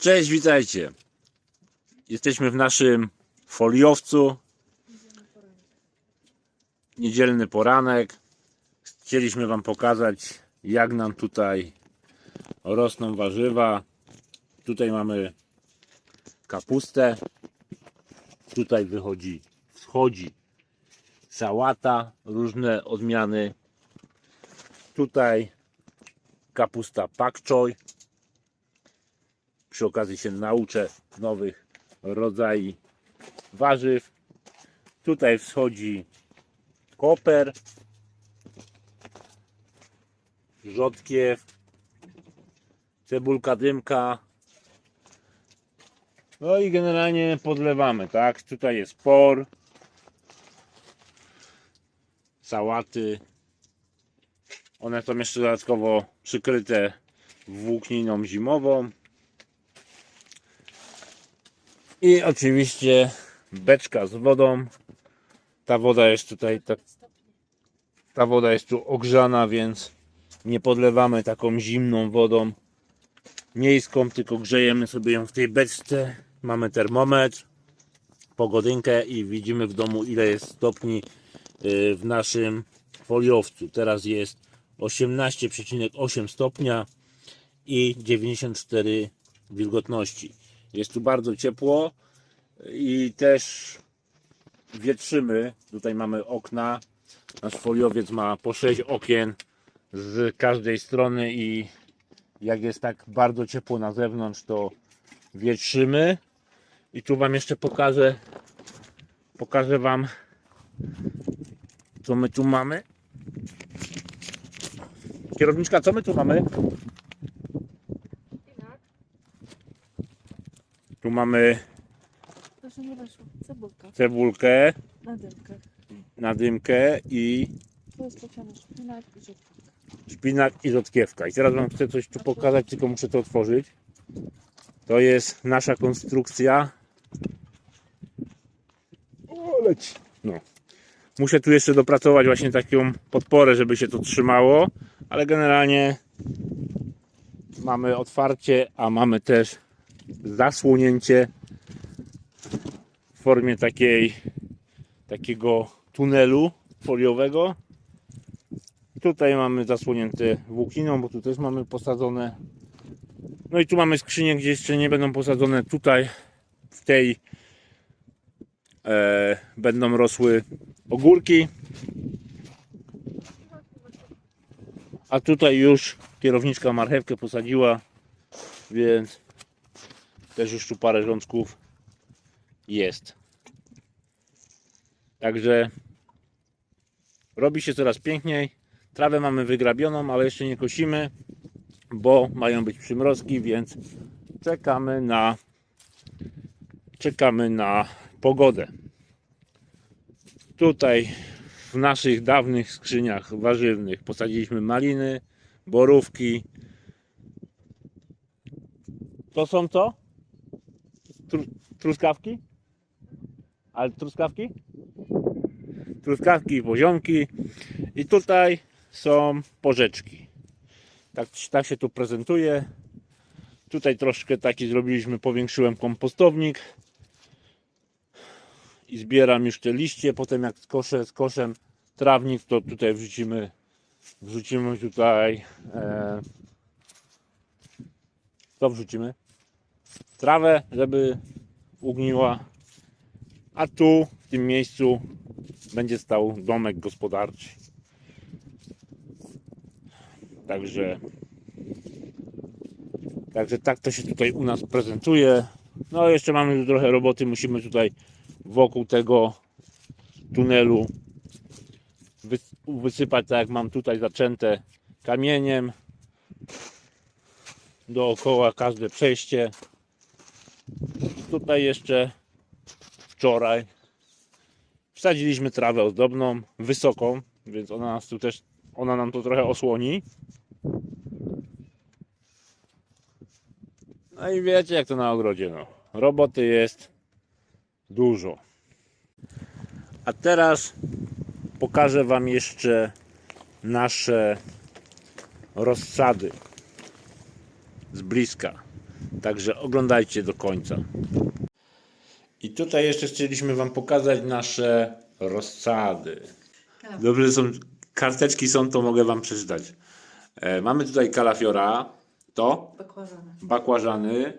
Cześć, witajcie. Jesteśmy w naszym foliowcu. Niedzielny poranek. Chcieliśmy Wam pokazać, jak nam tutaj rosną warzywa. Tutaj mamy kapustę. Tutaj wychodzi, wschodzi sałata, różne odmiany. Tutaj kapusta pak przy okazji się nauczę nowych rodzajów warzyw. Tutaj wschodzi koper, rzodkiew, cebulka dymka. No i generalnie podlewamy, tak? Tutaj jest por, sałaty. One są jeszcze dodatkowo przykryte włókniną zimową. I oczywiście beczka z wodą. Ta woda jest tutaj, ta, woda jest tu ogrzana, więc nie podlewamy taką zimną wodą miejską, tylko grzejemy sobie ją w tej beczce. Mamy termometr, pogodynkę i widzimy w domu ile jest stopni y, w naszym foliowcu. Teraz jest 18,8 stopnia i 94 wilgotności. Jest tu bardzo ciepło i też wietrzymy. Tutaj mamy okna. Nasz foliowiec ma po 6 okien z każdej strony i jak jest tak bardzo ciepło na zewnątrz, to wietrzymy. I tu Wam jeszcze pokażę, pokażę Wam, co my tu mamy. Kierowniczka, co my tu mamy? Tu mamy Proszę nie weszło. Cebulka cebulkę na dymkę. na dymkę i Tu jest szpinak i rzodkiewka. szpinak i rzodkiewka. I teraz Wam chcę coś tu pokazać, tylko muszę to otworzyć. To jest nasza konstrukcja. O, leci. No. Muszę tu jeszcze dopracować właśnie taką podporę, żeby się to trzymało, ale generalnie mamy otwarcie, a mamy też zasłonięcie w formie takiej takiego tunelu foliowego. Tutaj mamy zasłonięte włókniną, bo tu też mamy posadzone. No i tu mamy skrzynie, gdzie jeszcze nie będą posadzone. Tutaj w tej e, będą rosły ogórki. A tutaj już kierowniczka marchewkę posadziła, więc też już tu parę rządków jest. Także robi się coraz piękniej. Trawę mamy wygrabioną, ale jeszcze nie kosimy, bo mają być przymrozki, więc czekamy na czekamy na pogodę. Tutaj w naszych dawnych skrzyniach warzywnych posadziliśmy maliny, borówki. To są co? Tru, truskawki? Ale truskawki? Truskawki poziomki. I tutaj są porzeczki. Tak, tak się tu prezentuje. Tutaj troszkę taki zrobiliśmy, powiększyłem kompostownik. I zbieram już te liście. Potem jak skoszę z koszem trawnik, to tutaj wrzucimy wrzucimy tutaj e, co wrzucimy? Trawę, żeby ugniła. A tu w tym miejscu będzie stał domek gospodarczy. Także, także tak to się tutaj u nas prezentuje. No jeszcze mamy trochę roboty. Musimy tutaj wokół tego tunelu wys- wysypać tak jak mam tutaj zaczęte kamieniem. Dookoła każde przejście. Tutaj jeszcze wczoraj wsadziliśmy trawę ozdobną, wysoką, więc ona nas tu też, ona nam to trochę osłoni. No i wiecie jak to na ogrodzie, no. Roboty jest dużo. A teraz pokażę Wam jeszcze nasze rozsady z bliska. Także oglądajcie do końca. I tutaj jeszcze chcieliśmy Wam pokazać nasze rozsady. Dobrze, że są karteczki są, to mogę Wam przeczytać. E, mamy tutaj kalafiora, to Bakłażany. bakłażany.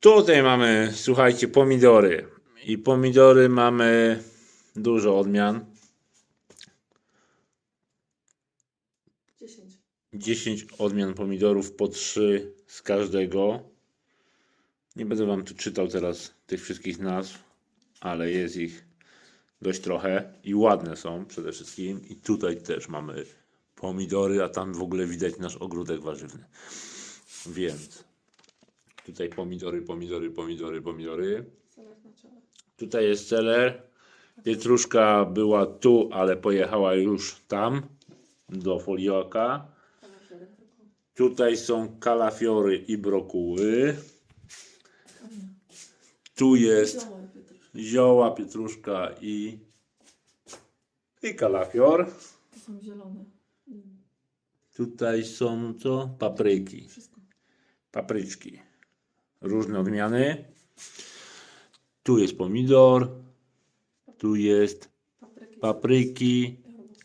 Tutaj mamy, słuchajcie, pomidory. I pomidory mamy dużo odmian. 10. 10 odmian pomidorów po 3 z każdego. Nie będę Wam tu czytał teraz tych wszystkich nazw, ale jest ich dość trochę i ładne są przede wszystkim. I tutaj też mamy pomidory, a tam w ogóle widać nasz ogródek warzywny. Więc tutaj pomidory, pomidory, pomidory, pomidory. Tutaj jest celer. Pietruszka była tu, ale pojechała już tam do folioka. Tutaj są kalafiory i brokuły. Tu jest Zioła pietruszka. i, i kalafior. To są zielone. Tutaj są co? Papryki. Papryczki. Różne odmiany. Tu jest pomidor. Tu jest Papryki. Arbuz.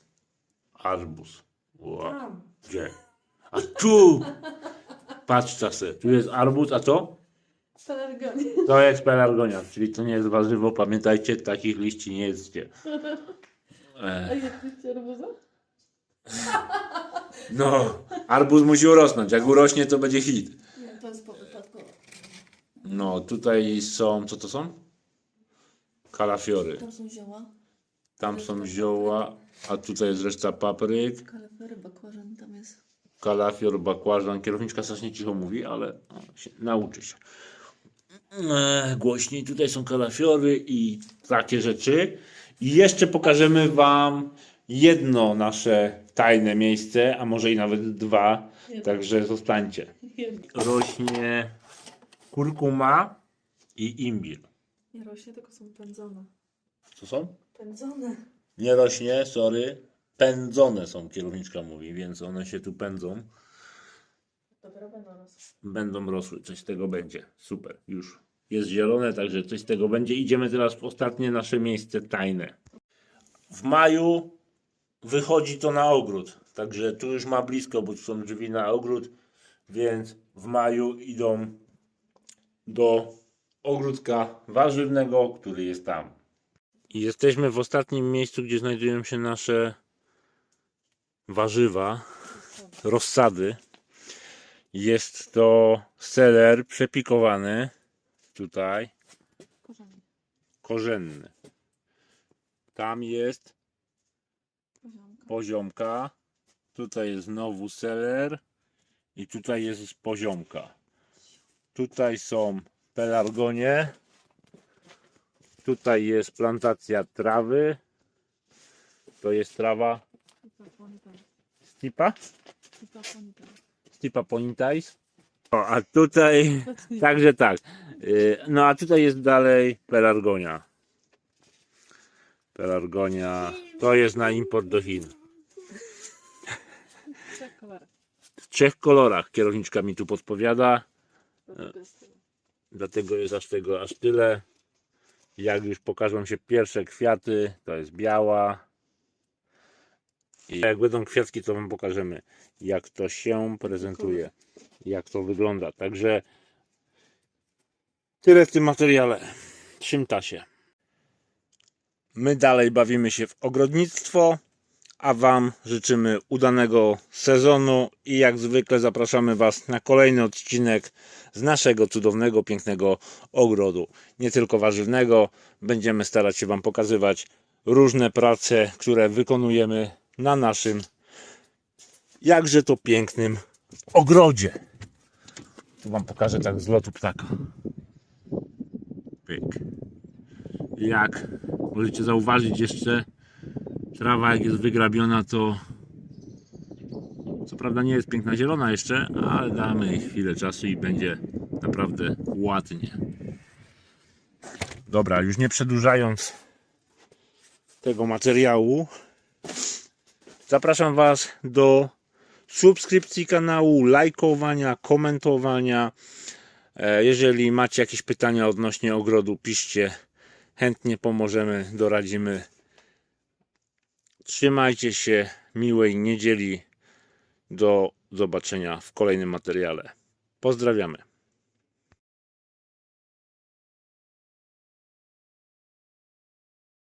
Arbuz. Wow. Gdzie? A tu! Patrz czasy. Tu jest arbuz, a co? Pelargonie. To jest pelargonia, czyli to nie jest warzywo. Pamiętajcie, takich liści nie jedzcie. A jedliście arbuza? no, arbuz musi urosnąć. Jak urośnie, to będzie hit. Nie, to jest po wypadku. No, tutaj są, co to są? Kalafiory. Tam są zioła. Tam są zioła, a tutaj jest reszta papryk. Kalafery, bakłażan tam jest. Kalafior, bakłażan. Kierowniczka strasznie cicho mówi, ale o, się, nauczy się. E, głośniej. Tutaj są kalafiory i takie rzeczy. I jeszcze pokażemy Wam jedno nasze tajne miejsce, a może i nawet dwa. Także zostańcie. Jedno. Rośnie kurkuma i imbir. Nie rośnie, tylko są pędzone. Co są? Pędzone. Nie rośnie, sorry. Pędzone są, kierowniczka mówi, więc one się tu pędzą. Dobra, będą rosły. będą rosły, coś z tego będzie. Super, już jest zielone, także coś z tego będzie. Idziemy teraz w ostatnie nasze miejsce tajne. W maju wychodzi to na ogród, także tu już ma blisko, bo tu są drzwi na ogród, więc w maju idą do ogródka warzywnego, który jest tam. Jesteśmy w ostatnim miejscu, gdzie znajdują się nasze warzywa, rozsady. Jest to seler przepikowany, tutaj korzenny. Tam jest Poziomka. tutaj jest znowu seler i tutaj jest poziomka. Tutaj są pelargonie, tutaj jest plantacja trawy, to jest trawa. Stipa, stipa ponitais. O, a tutaj Także tak. Y, No a tutaj jest dalej pelargonia. Pelargonia to jest na import do Chin. Trzech kolorach. W trzech kolorach kierowniczka mi tu podpowiada. Dlatego jest tyle. Dlatego jest aż tego aż tyle. Jak już pokażą się pierwsze kwiaty, to jest biała. I jak będą kwiatki, to Wam pokażemy, jak to się prezentuje, jak to wygląda. Także tyle w tym materiale. Trzymta się. My dalej bawimy się w ogrodnictwo, a Wam życzymy udanego sezonu i jak zwykle zapraszamy Was na kolejny odcinek z naszego cudownego, pięknego ogrodu. Nie tylko warzywnego, będziemy starać się Wam pokazywać różne prace, które wykonujemy na naszym jakże to pięknym ogrodzie. Tu Wam pokażę tak z lotu ptaka. Pyk. Jak możecie zauważyć jeszcze trawa jak jest wygrabiona to co prawda nie jest piękna zielona jeszcze, ale damy chwilę czasu i będzie naprawdę ładnie. Dobra, już nie przedłużając tego materiału, zapraszam Was do subskrypcji kanału, lajkowania, komentowania. E, Jeżeli macie jakieś pytania odnośnie ogrodu, piszcie. Chętnie pomożemy, doradzimy. Trzymajcie się. Miłej niedzieli. Do zobaczenia w kolejnym materiale. Pozdrawiamy.